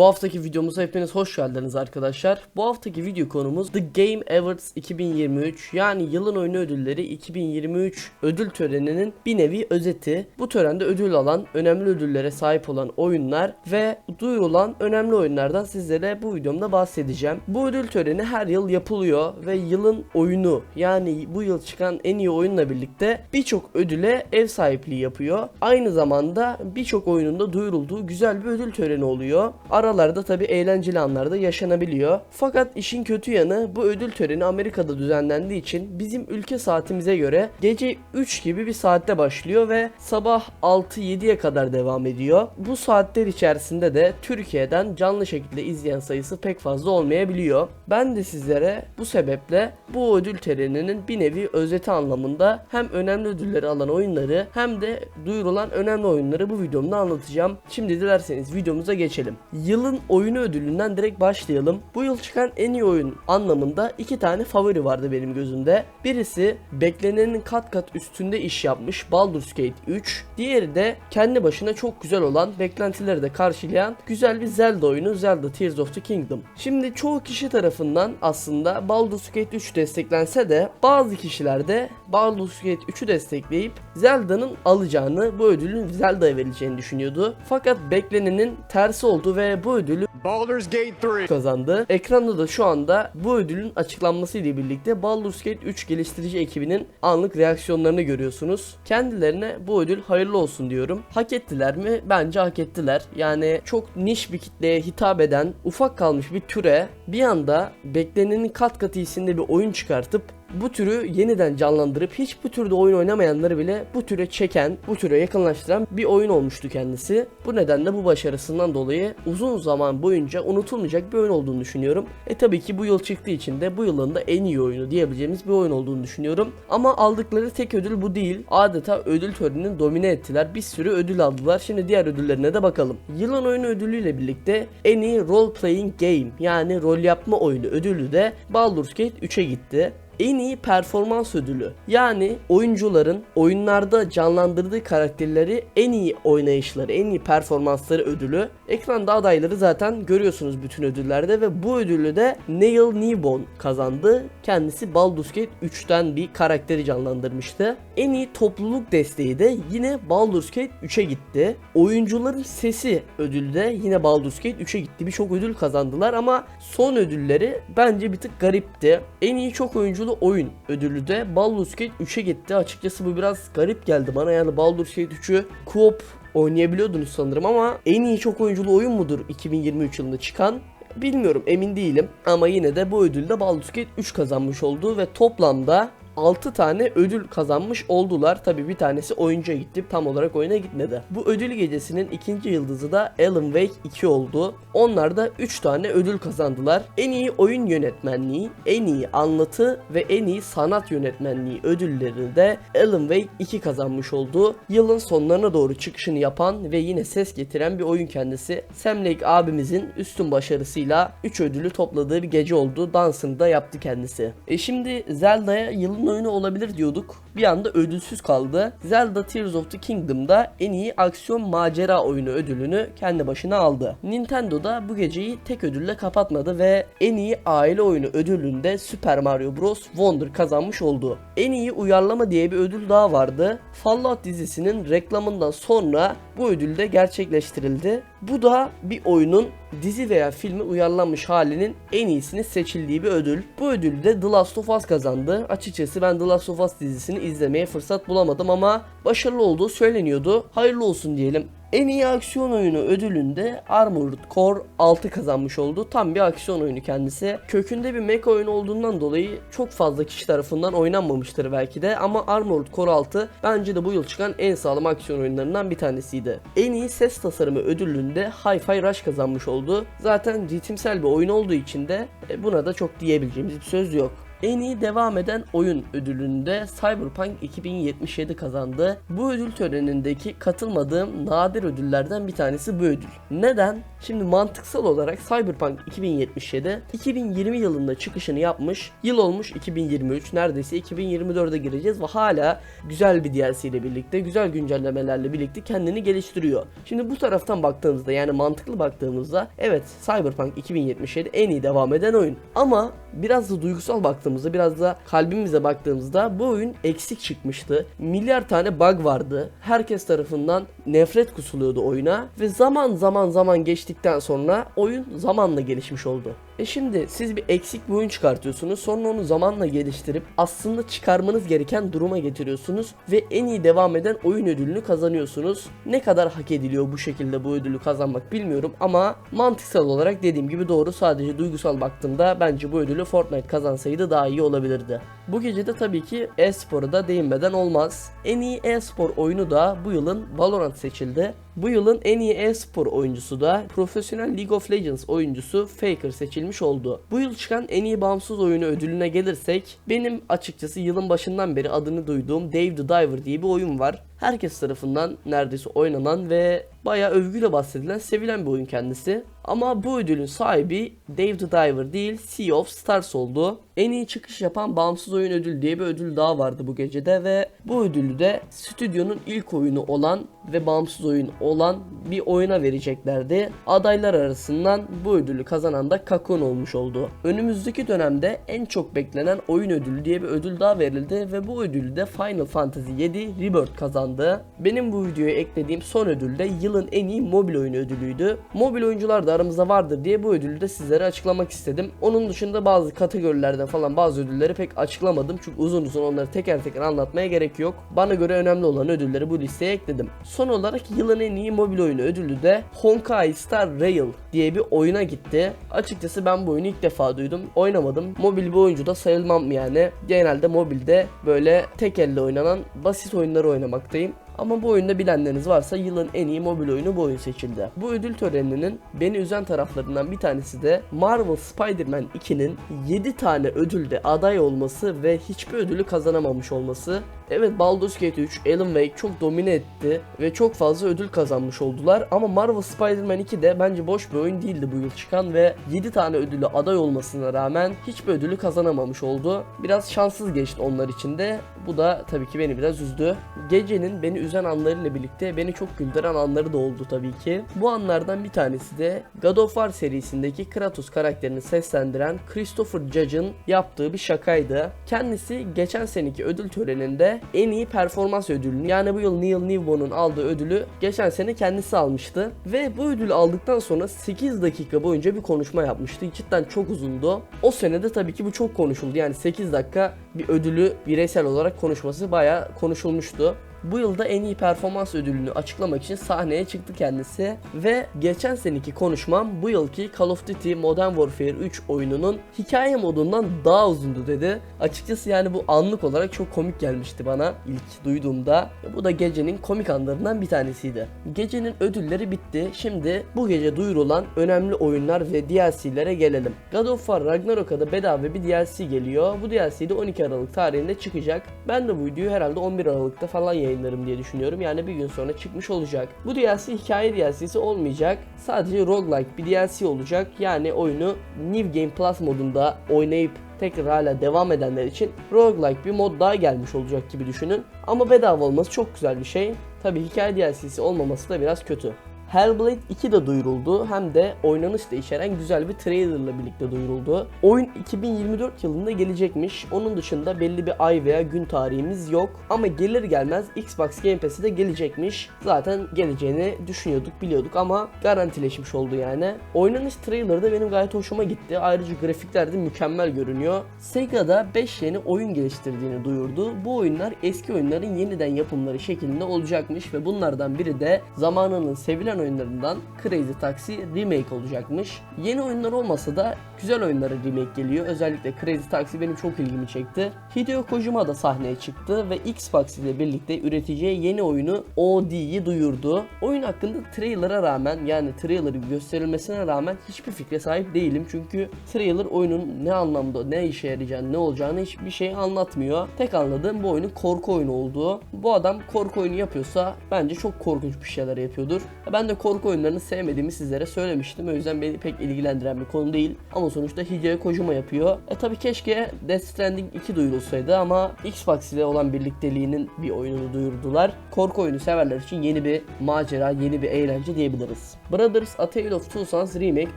Bu haftaki videomuza hepiniz hoş geldiniz arkadaşlar. Bu haftaki video konumuz The Game Awards 2023 yani yılın oyunu ödülleri 2023 ödül töreninin bir nevi özeti. Bu törende ödül alan, önemli ödüllere sahip olan oyunlar ve duyurulan önemli oyunlardan sizlere bu videomda bahsedeceğim. Bu ödül töreni her yıl yapılıyor ve yılın oyunu yani bu yıl çıkan en iyi oyunla birlikte birçok ödüle ev sahipliği yapıyor. Aynı zamanda birçok oyununda duyurulduğu güzel bir ödül töreni oluyor. Aralarda tabi eğlenceli anlar da yaşanabiliyor. Fakat işin kötü yanı bu ödül töreni Amerika'da düzenlendiği için bizim ülke saatimize göre gece 3 gibi bir saatte başlıyor ve sabah 6-7'ye kadar devam ediyor. Bu saatler içerisinde de Türkiye'den canlı şekilde izleyen sayısı pek fazla olmayabiliyor. Ben de sizlere bu sebeple bu ödül töreninin bir nevi özeti anlamında hem önemli ödülleri alan oyunları hem de duyurulan önemli oyunları bu videomda anlatacağım. Şimdi dilerseniz videomuza geçelim. Yılın oyunu ödülünden direkt başlayalım. Bu yıl çıkan en iyi oyun anlamında iki tane favori vardı benim gözümde. Birisi beklenenin kat kat üstünde iş yapmış Baldur's Gate 3. Diğeri de kendi başına çok güzel olan beklentileri de karşılayan güzel bir Zelda oyunu Zelda Tears of the Kingdom. Şimdi çoğu kişi tarafından aslında Baldur's Gate 3 desteklense de bazı kişiler de Baldur's Gate 3'ü destekleyip Zelda'nın alacağını, bu ödülün Zelda'ya verileceğini düşünüyordu. Fakat beklenenin tersi oldu ve bu ödülü Baldur's Gate 3. kazandı. Ekranda da şu anda bu ödülün açıklanması ile birlikte Baldur's Gate 3 geliştirici ekibinin anlık reaksiyonlarını görüyorsunuz. Kendilerine bu ödül hayırlı olsun diyorum. Hak ettiler mi? Bence hak ettiler. Yani çok niş bir kitleye hitap eden ufak kalmış bir türe bir anda beklenenin kat kat iyisinde bir oyun çıkartıp bu türü yeniden canlandırıp hiç bu türde oyun oynamayanları bile bu türe çeken, bu türe yakınlaştıran bir oyun olmuştu kendisi. Bu nedenle bu başarısından dolayı uzun zaman boyunca unutulmayacak bir oyun olduğunu düşünüyorum. E tabii ki bu yıl çıktığı için de bu yılın da en iyi oyunu diyebileceğimiz bir oyun olduğunu düşünüyorum. Ama aldıkları tek ödül bu değil. Adeta ödül törenini domine ettiler. Bir sürü ödül aldılar. Şimdi diğer ödüllerine de bakalım. Yılın oyunu ödülüyle birlikte en iyi role playing game yani rol yapma oyunu ödülü de Baldur's Gate 3'e gitti en iyi performans ödülü. Yani oyuncuların oyunlarda canlandırdığı karakterleri en iyi oynayışları, en iyi performansları ödülü. Ekranda adayları zaten görüyorsunuz bütün ödüllerde ve bu ödülü de Neil Newbon kazandı. Kendisi Baldur's Gate 3'ten bir karakteri canlandırmıştı. En iyi topluluk desteği de yine Baldur's Gate 3'e gitti. Oyuncuların sesi ödülü de yine Baldur's Gate 3'e gitti. Birçok ödül kazandılar ama son ödülleri bence bir tık garipti. En iyi çok oyunculu oyun ödülü de Baldur's Gate 3'e gitti. Açıkçası bu biraz garip geldi bana. Yani Baldur's Gate 3'ü co-op oynayabiliyordunuz sanırım ama en iyi çok oyunculu oyun mudur 2023 yılında çıkan? Bilmiyorum emin değilim ama yine de bu ödülde Baldur's Gate 3 kazanmış oldu ve toplamda 6 tane ödül kazanmış oldular. Tabi bir tanesi oyuncuya gitti. Tam olarak oyuna gitmedi. Bu ödül gecesinin ikinci yıldızı da Alan Wake 2 oldu. Onlar da 3 tane ödül kazandılar. En iyi oyun yönetmenliği, en iyi anlatı ve en iyi sanat yönetmenliği ödüllerini de Alan Wake 2 kazanmış oldu. Yılın sonlarına doğru çıkışını yapan ve yine ses getiren bir oyun kendisi. Sam Lake abimizin üstün başarısıyla 3 ödülü topladığı bir gece oldu. Dansını da yaptı kendisi. E şimdi Zelda'ya yılın oyunu olabilir diyorduk. Bir anda ödülsüz kaldı. Zelda Tears of the Kingdom'da en iyi aksiyon macera oyunu ödülünü kendi başına aldı. Nintendo da bu geceyi tek ödülle kapatmadı ve en iyi aile oyunu ödülünde Super Mario Bros. Wonder kazanmış oldu. En iyi uyarlama diye bir ödül daha vardı. Fallout dizisinin reklamından sonra bu ödül de gerçekleştirildi. Bu da bir oyunun dizi veya filmi uyarlanmış halinin en iyisini seçildiği bir ödül. Bu ödülü de The Last of Us kazandı. Açıkçası ben The Last of Us dizisini izlemeye fırsat bulamadım ama başarılı olduğu söyleniyordu. Hayırlı olsun diyelim. En iyi aksiyon oyunu ödülünde Armored Core 6 kazanmış oldu. Tam bir aksiyon oyunu kendisi. Kökünde bir mecha oyunu olduğundan dolayı çok fazla kişi tarafından oynanmamıştır belki de ama Armored Core 6 bence de bu yıl çıkan en sağlam aksiyon oyunlarından bir tanesiydi. En iyi ses tasarımı ödülünde Hi-Fi Rush kazanmış oldu. Zaten ritimsel bir oyun olduğu için de e, buna da çok diyebileceğimiz bir söz yok. En iyi devam eden oyun ödülünde Cyberpunk 2077 kazandı. Bu ödül törenindeki katılmadığım nadir ödüllerden bir tanesi bu ödül. Neden? Şimdi mantıksal olarak Cyberpunk 2077 2020 yılında çıkışını yapmış. Yıl olmuş 2023. Neredeyse 2024'e gireceğiz ve hala güzel bir DLC ile birlikte, güzel güncellemelerle birlikte kendini geliştiriyor. Şimdi bu taraftan baktığımızda yani mantıklı baktığımızda evet Cyberpunk 2077 en iyi devam eden oyun. Ama biraz da duygusal baktığımızda, biraz da kalbimize baktığımızda bu oyun eksik çıkmıştı. Milyar tane bug vardı. Herkes tarafından nefret kusuluyordu oyuna ve zaman zaman zaman geçtikten sonra oyun zamanla gelişmiş oldu. E şimdi siz bir eksik bir oyun çıkartıyorsunuz sonra onu zamanla geliştirip aslında çıkarmanız gereken duruma getiriyorsunuz ve en iyi devam eden oyun ödülünü kazanıyorsunuz. Ne kadar hak ediliyor bu şekilde bu ödülü kazanmak bilmiyorum ama mantıksal olarak dediğim gibi doğru sadece duygusal baktığımda bence bu ödülü Fortnite kazansaydı daha iyi olabilirdi. Bu gece de tabii ki e-spora da değinmeden olmaz. En iyi e-spor oyunu da bu yılın Valorant seçildi. Bu yılın en iyi e-spor oyuncusu da profesyonel League of Legends oyuncusu Faker seçilmiş oldu. Bu yıl çıkan en iyi bağımsız oyunu ödülüne gelirsek benim açıkçası yılın başından beri adını duyduğum Dave the Diver diye bir oyun var. Herkes tarafından neredeyse oynanan ve bayağı övgüyle bahsedilen, sevilen bir oyun kendisi. Ama bu ödülün sahibi Dave the Diver değil, Sea of Stars oldu. En iyi çıkış yapan bağımsız oyun ödülü diye bir ödül daha vardı bu gecede ve bu ödülü de stüdyonun ilk oyunu olan ve bağımsız oyun olan bir oyuna vereceklerdi. Adaylar arasından bu ödülü kazanan da Kakon olmuş oldu. Önümüzdeki dönemde en çok beklenen oyun ödülü diye bir ödül daha verildi ve bu ödülü de Final Fantasy 7 Rebirth kazandı. Benim bu videoya eklediğim son ödül de yılın en iyi mobil oyunu ödülüydü. Mobil oyuncular da aramızda vardır diye bu ödülü de sizlere açıklamak istedim. Onun dışında bazı kategorilerden falan bazı ödülleri pek açıklamadım çünkü uzun uzun onları teker teker anlatmaya gerek yok. Bana göre önemli olan ödülleri bu listeye ekledim. Son olarak yılın en iyi mobil oyunu ödülü de Honkai Star Rail diye bir oyuna gitti. Açıkçası ben bu oyunu ilk defa duydum. Oynamadım. Mobil bir oyuncu da sayılmam yani. Genelde mobilde böyle tek elle oynanan basit oyunları oynamaktayım. Ama bu oyunda bilenleriniz varsa yılın en iyi mobil oyunu bu oyun seçildi. Bu ödül töreninin beni üzen taraflarından bir tanesi de Marvel Spider-Man 2'nin 7 tane ödülde aday olması ve hiçbir ödülü kazanamamış olması. Evet Baldur's Gate 3, Alan Wake çok domine etti ve çok fazla ödül kazanmış oldular ama Marvel Spider-Man 2 de bence boş bir oyun değildi bu yıl çıkan ve 7 tane ödülü aday olmasına rağmen hiçbir ödülü kazanamamış oldu. Biraz şanssız geçti onlar için de. Bu da tabii ki beni biraz üzdü. Gecenin beni üzen anlarıyla birlikte beni çok güldüren anları da oldu tabii ki. Bu anlardan bir tanesi de God of War serisindeki Kratos karakterini seslendiren Christopher Judge'ın yaptığı bir şakaydı. Kendisi geçen seneki ödül töreninde en iyi performans ödülünü yani bu yıl Neil Newbon'un aldığı ödülü geçen sene kendisi almıştı. Ve bu ödülü aldıktan sonra 8 dakika boyunca bir konuşma yapmıştı. Cidden çok uzundu. O senede tabii ki bu çok konuşuldu. Yani 8 dakika bir ödülü bireysel olarak konuşması bayağı konuşulmuştu. Bu yılda en iyi performans ödülünü açıklamak için sahneye çıktı kendisi ve geçen seneki konuşmam bu yılki Call of Duty Modern Warfare 3 oyununun hikaye modundan daha uzundu dedi. Açıkçası yani bu anlık olarak çok komik gelmişti bana ilk duyduğumda. Bu da gecenin komik anlarından bir tanesiydi. Gecenin ödülleri bitti. Şimdi bu gece duyurulan önemli oyunlar ve DLC'lere gelelim. God of War Ragnarok'a da bedava bir DLC geliyor. Bu DLC de 12 Aralık tarihinde çıkacak. Ben de bu videoyu herhalde 11 Aralık'ta falan yayınlarım diye düşünüyorum. Yani bir gün sonra çıkmış olacak. Bu DLC hikaye DLC'si olmayacak. Sadece roguelike bir DLC olacak. Yani oyunu New Game Plus modunda oynayıp tekrar hala devam edenler için roguelike bir mod daha gelmiş olacak gibi düşünün. Ama bedava olması çok güzel bir şey. Tabi hikaye DLC'si olmaması da biraz kötü. Hellblade 2 de duyuruldu hem de oynanış da içeren güzel bir trailerla birlikte duyuruldu. Oyun 2024 yılında gelecekmiş. Onun dışında belli bir ay veya gün tarihimiz yok. Ama gelir gelmez Xbox Game Pass'e de gelecekmiş. Zaten geleceğini düşünüyorduk, biliyorduk ama garantileşmiş oldu yani. Oynanış trailerı da benim gayet hoşuma gitti. Ayrıca grafikler de mükemmel görünüyor. Sega'da 5 yeni oyun geliştirdiğini duyurdu. Bu oyunlar eski oyunların yeniden yapımları şeklinde olacakmış ve bunlardan biri de zamanının sevilen oyunlarından Crazy Taxi remake olacakmış. Yeni oyunlar olmasa da güzel oyunlara remake geliyor. Özellikle Crazy Taxi benim çok ilgimi çekti. Hideo Kojima da sahneye çıktı ve Xbox ile birlikte üreteceği yeni oyunu OD'yi duyurdu. Oyun hakkında trailer'a rağmen yani trailer'ı gösterilmesine rağmen hiçbir fikre sahip değilim. Çünkü trailer oyunun ne anlamda ne işe yarayacağını ne olacağını hiçbir şey anlatmıyor. Tek anladığım bu oyunun korku oyunu olduğu. Bu adam korku oyunu yapıyorsa bence çok korkunç bir şeyler yapıyordur. Ben de korku oyunlarını sevmediğimi sizlere söylemiştim. O yüzden beni pek ilgilendiren bir konu değil. Ama sonuçta Hideo Kojima yapıyor. E tabi keşke Death Stranding 2 duyurulsaydı ama Xbox ile olan birlikteliğinin bir oyununu duyurdular. Korku oyunu severler için yeni bir macera, yeni bir eğlence diyebiliriz. Brothers A Tale of Two Sons Remake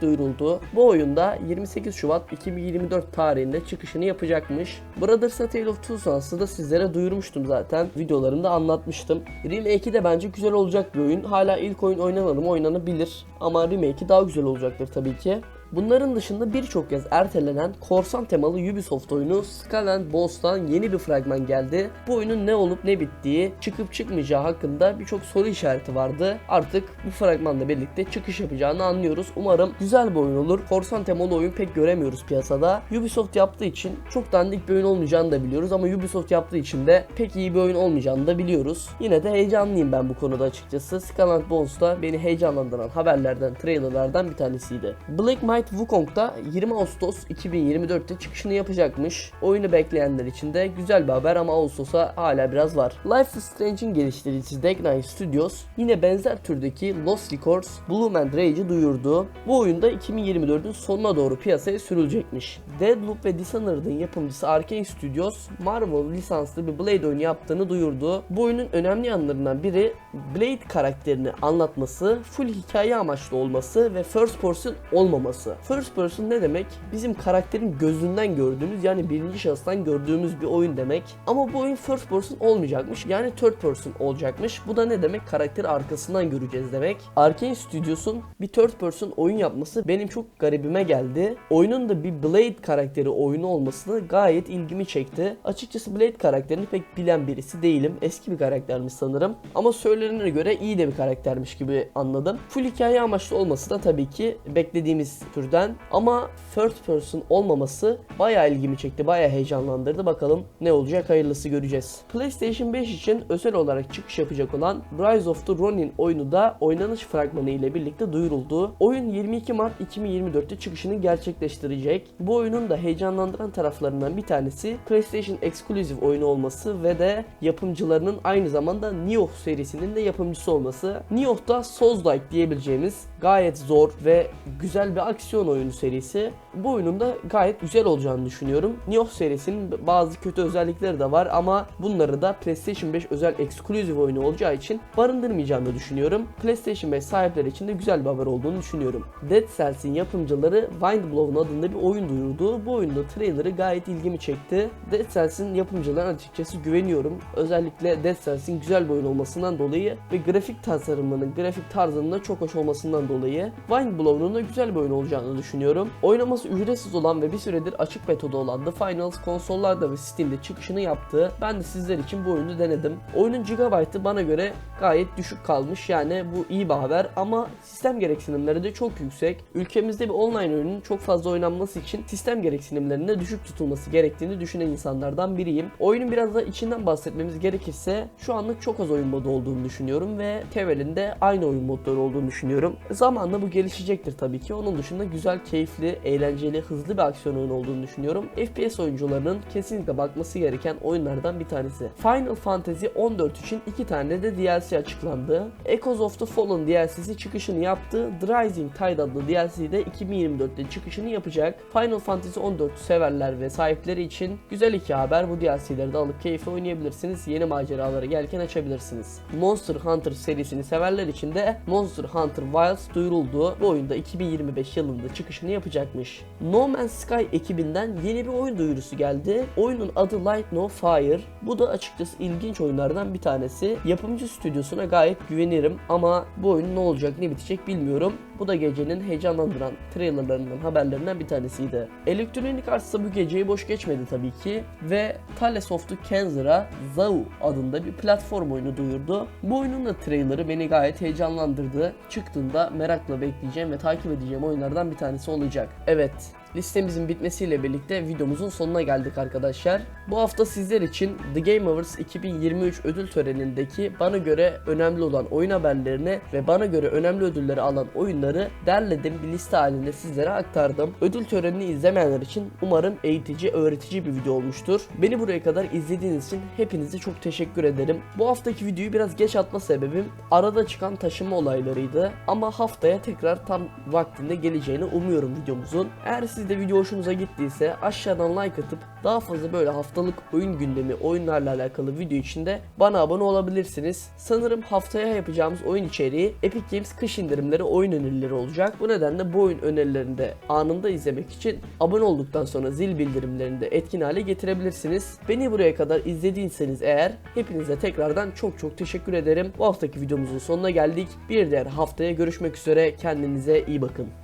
duyuruldu. Bu oyunda 28 Şubat 2024 tarihinde çıkışını yapacakmış. Brothers A Tale of Two Sons'ı da sizlere duyurmuştum zaten. Videolarımda anlatmıştım. Remake'i de bence güzel olacak bir oyun. Hala ilk oyun oynamadım, oynanabilir. Ama remake'i daha güzel olacaktır tabii ki. Bunların dışında birçok kez ertelenen korsan temalı Ubisoft oyunu Skull and Bones'tan yeni bir fragman geldi. Bu oyunun ne olup ne bittiği, çıkıp çıkmayacağı hakkında birçok soru işareti vardı. Artık bu fragmanla birlikte çıkış yapacağını anlıyoruz. Umarım güzel bir oyun olur. Korsan temalı oyun pek göremiyoruz piyasada. Ubisoft yaptığı için çok dandik bir oyun olmayacağını da biliyoruz ama Ubisoft yaptığı için de pek iyi bir oyun olmayacağını da biliyoruz. Yine de heyecanlıyım ben bu konuda açıkçası. Skull Bones da beni heyecanlandıran haberlerden, trailerlardan bir tanesiydi. Black Might Wukong'da 20 Ağustos 2024'te çıkışını yapacakmış. Oyunu bekleyenler için de güzel bir haber ama Ağustos'a hala biraz var. Life is Strange'in geliştiricisi Nine Studios yine benzer türdeki Lost Records Bloom and Rage'i duyurdu. Bu oyunda 2024'ün sonuna doğru piyasaya sürülecekmiş. Deadloop ve Dishonored'ın yapımcısı Arkane Studios Marvel lisanslı bir Blade oyunu yaptığını duyurdu. Bu oyunun önemli yanlarından biri Blade karakterini anlatması, full hikaye amaçlı olması ve first person olmaması. First person ne demek? Bizim karakterin gözünden gördüğümüz yani birinci şahıstan gördüğümüz bir oyun demek. Ama bu oyun first person olmayacakmış. Yani third person olacakmış. Bu da ne demek? Karakteri arkasından göreceğiz demek. Arkane Studios'un bir third person oyun yapması benim çok garibime geldi. Oyunun da bir Blade karakteri oyunu olması gayet ilgimi çekti. Açıkçası Blade karakterini pek bilen birisi değilim. Eski bir karaktermiş sanırım. Ama söylenene göre iyi de bir karaktermiş gibi anladım. Full hikaye amaçlı olması da tabii ki beklediğimiz türden ama first person olmaması bayağı ilgimi çekti. Bayağı heyecanlandırdı. Bakalım ne olacak hayırlısı göreceğiz. PlayStation 5 için özel olarak çıkış yapacak olan Rise of the Ronin oyunu da oynanış fragmanı ile birlikte duyuruldu. Oyun 22 Mart 2024'te çıkışını gerçekleştirecek. Bu oyunun da heyecanlandıran taraflarından bir tanesi PlayStation Exclusive oyunu olması ve de yapımcılarının aynı zamanda Nioh serisinin de yapımcısı olması. Nioh da Souls-like diyebileceğimiz gayet zor ve güzel bir aksiyon oyunu serisi. Bu oyunun da gayet güzel olacağını düşünüyorum. Nioh serisinin bazı kötü özellikleri de var ama bunları da PlayStation 5 özel eksklusif oyunu olacağı için barındırmayacağını düşünüyorum. PlayStation 5 sahipleri için de güzel bir haber olduğunu düşünüyorum. Dead Cells'in yapımcıları Windblown adında bir oyun duyurdu. Bu oyunda trailerı gayet ilgimi çekti. Dead Cells'in yapımcılarına açıkçası güveniyorum. Özellikle Dead Cells'in güzel bir oyun olmasından dolayı ve grafik tasarımının, grafik tarzının da çok hoş olmasından dolayı Windblown'un da güzel bir oyun olacağını düşünüyorum. Oynaması ücretsiz olan ve bir süredir açık betoda olan The Finals konsollarda ve Steam'de çıkışını yaptı. Ben de sizler için bu oyunu denedim. Oyunun gigabyte'ı bana göre gayet düşük kalmış. Yani bu iyi bir haber ama sistem gereksinimleri de çok yüksek. Ülkemizde bir online oyunun çok fazla oynanması için sistem gereksinimlerinde düşük tutulması gerektiğini düşünen insanlardan biriyim. Oyunun biraz da içinden bahsetmemiz gerekirse şu anlık çok az oyun modu olduğunu düşünüyorum ve temelinde aynı oyun modları olduğunu düşünüyorum. Zamanla bu gelişecektir tabii ki. Onun dışında güzel, keyifli, eğlenceli, hızlı bir aksiyon oyunu olduğunu düşünüyorum. FPS oyuncularının kesinlikle bakması gereken oyunlardan bir tanesi. Final Fantasy 14 için iki tane de DLC açıklandı. Echoes of the Fallen DLC'si çıkışını yaptı. The Rising Tide adlı DLC de 2024'te çıkışını yapacak. Final Fantasy 14 severler ve sahipleri için güzel iki haber. Bu DLC'leri de alıp keyifle oynayabilirsiniz. Yeni maceralara gelken açabilirsiniz. Monster Hunter serisini severler için de Monster Hunter Wilds duyuruldu. Bu oyunda 2025 yılında çıkışını yapacakmış. No Man's Sky ekibinden yeni bir oyun duyurusu geldi. Oyunun adı Light No Fire. Bu da açıkçası ilginç oyunlardan bir tanesi. Yapımcı stüdyosuna gayet güvenirim ama bu oyun ne olacak ne bitecek bilmiyorum. Bu da gecenin heyecanlandıran trailerlarından haberlerinden bir tanesiydi. Electronic Arts bu geceyi boş geçmedi tabii ki ve Tales of the Kenzer'a Zau adında bir platform oyunu duyurdu. Bu oyunun da trailerı beni gayet heyecanlandırdı. Çıktığında merakla bekleyeceğim ve takip edeceğim oyunlardan bir tanesi olacak. Evet, it. Listemizin bitmesiyle birlikte videomuzun sonuna geldik arkadaşlar. Bu hafta sizler için The Game Awards 2023 ödül törenindeki bana göre önemli olan oyun haberlerini ve bana göre önemli ödülleri alan oyunları derledim bir liste halinde sizlere aktardım. Ödül törenini izlemeyenler için umarım eğitici, öğretici bir video olmuştur. Beni buraya kadar izlediğiniz için hepinize çok teşekkür ederim. Bu haftaki videoyu biraz geç atma sebebim arada çıkan taşıma olaylarıydı. Ama haftaya tekrar tam vaktinde geleceğini umuyorum videomuzun. Eğer siz de video hoşunuza gittiyse aşağıdan like atıp daha fazla böyle haftalık oyun gündemi, oyunlarla alakalı video için de bana abone olabilirsiniz. Sanırım haftaya yapacağımız oyun içeriği Epic Games kış indirimleri oyun önerileri olacak. Bu nedenle bu oyun önerilerini de anında izlemek için abone olduktan sonra zil bildirimlerini de etkin hale getirebilirsiniz. Beni buraya kadar izlediyseniz eğer hepinize tekrardan çok çok teşekkür ederim. Bu haftaki videomuzun sonuna geldik. Bir diğer haftaya görüşmek üzere. Kendinize iyi bakın.